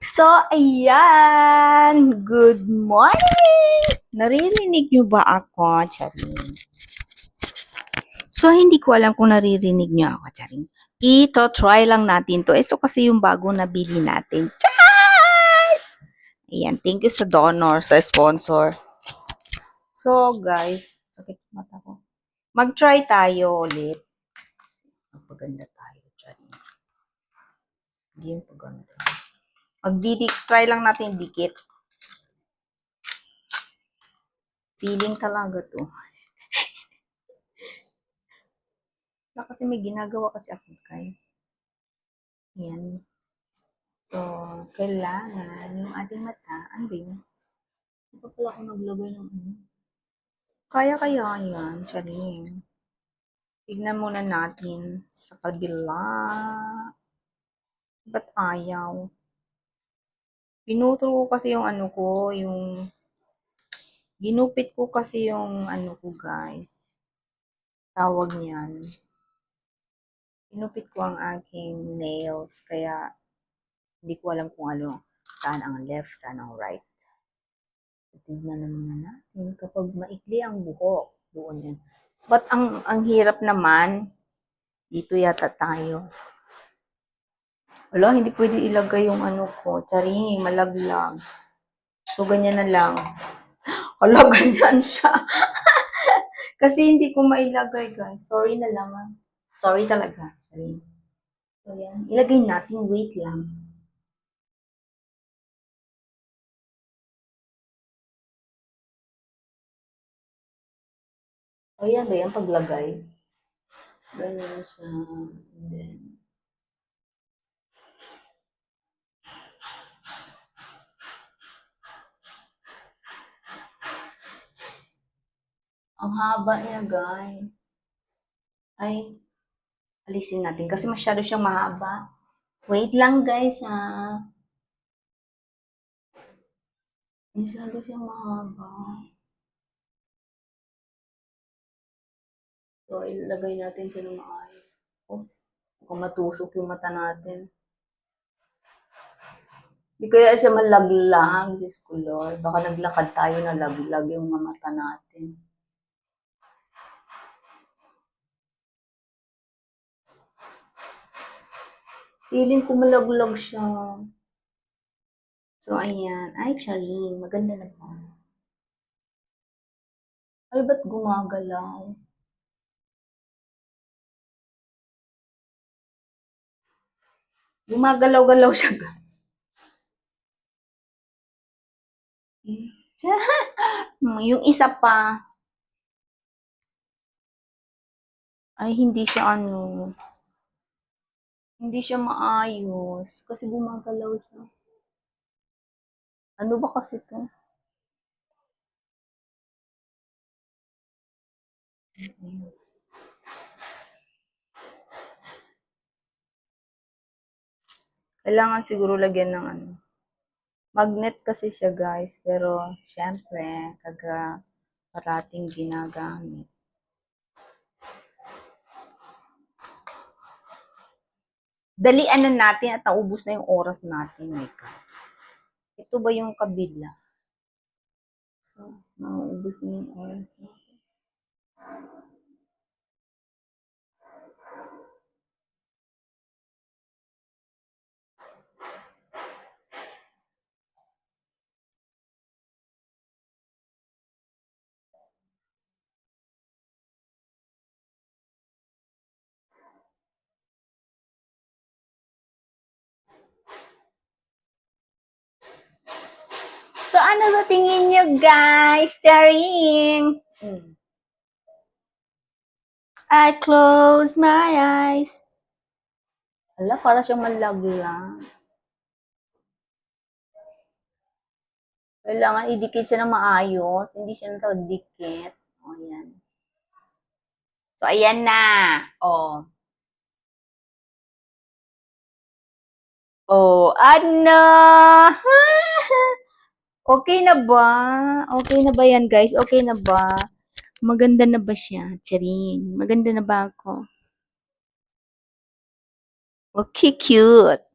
So, ayan. Good morning! Naririnig niyo ba ako, Charing? So, hindi ko alam kung naririnig niyo ako, Charing. Ito, try lang natin to. Ito kasi yung bago na bili natin. Cheers! Ayan, thank you sa donor, sa sponsor. So, guys, sakit mata ko. Mag-try tayo ulit. Magpaganda tayo, Charing. Hindi yung paganda. Magdidik, try lang natin dikit. Feeling talaga to. Na kasi may ginagawa kasi ako, guys. Yan. So, kailangan yung ating mata, ano ba yun? Hindi pa pala ako naglagay ng ano. Kaya kaya yan, charing. Tignan muna natin sa kabila. Ba't ayaw? Pinutol ko kasi yung ano ko, yung ginupit ko kasi yung ano ko guys. Tawag niyan. Ginupit ko ang aking nails kaya hindi ko alam kung ano saan ang left, saan ang right. Tignan naman natin kapag maikli ang buhok. Doon yan. But ang, ang hirap naman, dito yata tayo. Wala, hindi pwede ilagay yung ano ko. Charing, malaglag. So, ganyan na lang. Hala, ganyan siya. Kasi hindi ko mailagay, guys. Sorry na lang. ah. Sorry talaga. Charing. So, yan. Ilagay natin. Wait lang. Ba yan paglagay? Ganyan siya. And then, Ang haba niya, guys. Ay, alisin natin kasi masyado siyang mahaba. Wait lang, guys, ha. Masyado siyang mahaba. So, ilagay natin siya ng maayos. Oh, kung matusok yung mata natin. Di kaya siya malaglag, Diyos ko Lord. Baka naglakad tayo na laglag yung mga mata natin. Feeling ko malaglag siya. So, ayan. Ay, Charing. Maganda na ba? Ay, ba't gumagalaw? Gumagalaw-galaw siya. yung isa pa, ay hindi siya ano, hindi siya maayos kasi gumagalaw siya. Ano ba kasi to? Kailangan siguro lagyan ng ano. Magnet kasi siya guys, pero syempre, kaga parating ginagamit. Dalian na natin at naubos na yung oras natin. God. Ito ba yung kabila? So, nauubos na yung oras natin. So, ano sa tingin nyo, guys? Charing! Hmm. I close my eyes. Ala, para siyang malaglang. Kailangan idikit siya ng maayos. Hindi siya natagdikit. O, ayan. So, ayan na. O. Oh, ano? Okay na ba? Okay na ba yan, guys? Okay na ba? Maganda na ba siya? Charing. Maganda na ba ako? Okay, cute.